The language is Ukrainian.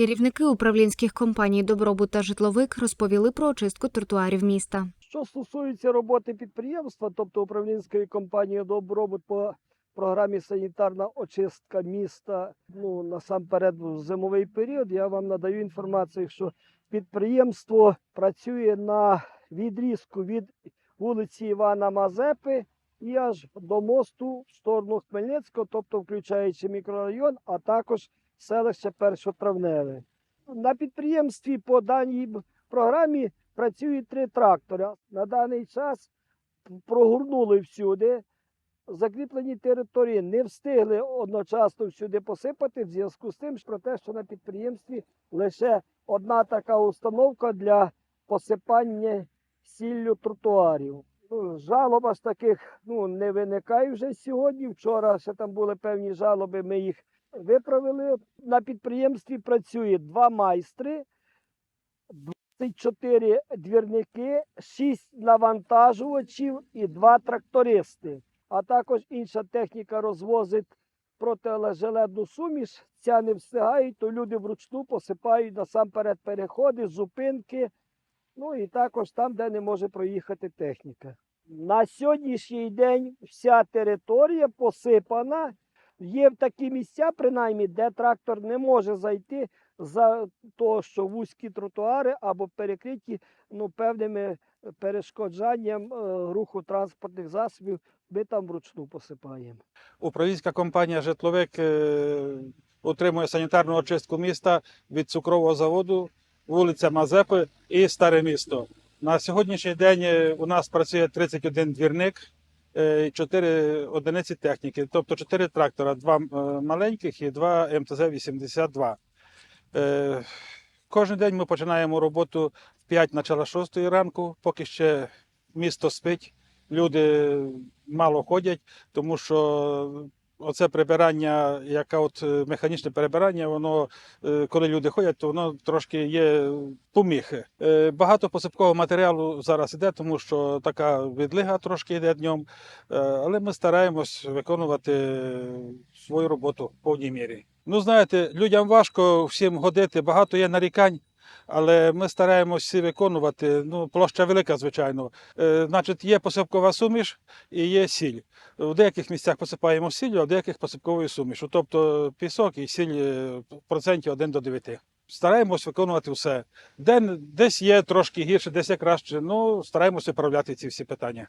Керівники управлінських компаній Добробут та Житловик розповіли про очистку тротуарів міста. Що стосується роботи підприємства, тобто управлінської компанії Добробут по програмі санітарна очистка міста, ну насамперед в зимовий період, я вам надаю інформацію, що підприємство працює на відрізку від вулиці Івана Мазепи і аж до мосту в сторону Хмельницького, тобто включаючи мікрорайон, а також селище Першотравневе. На підприємстві по даній програмі працюють три трактори. На даний час прогорнули всюди. Закріплені території не встигли одночасно всюди посипати в зв'язку з тим, що про те, що на підприємстві лише одна така установка для посипання сіллю тротуарів. Ну, жалоб аж таких ну, не виникає вже сьогодні. Вчора ще там були певні жалоби, ми їх виправили. На підприємстві працює два майстри, 24 двірники, 6 навантажувачів і 2 трактористи. А також інша техніка розвозить протилежеледну суміш. Ця не встигають, то люди вручну посипають насамперед переходи, зупинки. Ну і також там, де не може проїхати техніка. На сьогоднішній день вся територія посипана. Є такі місця, принаймні, де трактор не може зайти за того, що вузькі тротуари або перекриті ну, певними перешкоджанням е, руху транспортних засобів. Ми там вручну посипаємо. Управлінська компанія Житловик е, отримує санітарну очистку міста від цукрового заводу, вулиця Мазепи і Старе місто. На сьогоднішній день е, у нас працює 31 двірник, 4 одиниці техніки, тобто 4 трактора, два маленьких і два МТЗ-82. Е, Кожен день ми починаємо роботу в 5 начала 6 ранку, поки ще місто спить, люди мало ходять, тому що оце прибирання, яке от е, механічне перебирання, воно, е, коли люди ходять, то воно трошки є поміхи. Е, Багато посипкового матеріалу зараз іде, тому що така відлига трошки йде днем, але ми стараємось виконувати свою роботу в повній мірі. Ну, знаєте, людям важко всім годити, багато є нарікань. Але ми стараємось всі виконувати. Ну, площа велика, звичайно. Е, значить, є посипкова суміш і є сіль. В деяких місцях посипаємо сіллю, а в деяких посипковою сумішу. Тобто пісок і сіль е, в проценті 1 до 9. Стараємось виконувати все. Де, десь є трошки гірше, десь є краще. Ну, стараємося виправляти ці всі питання.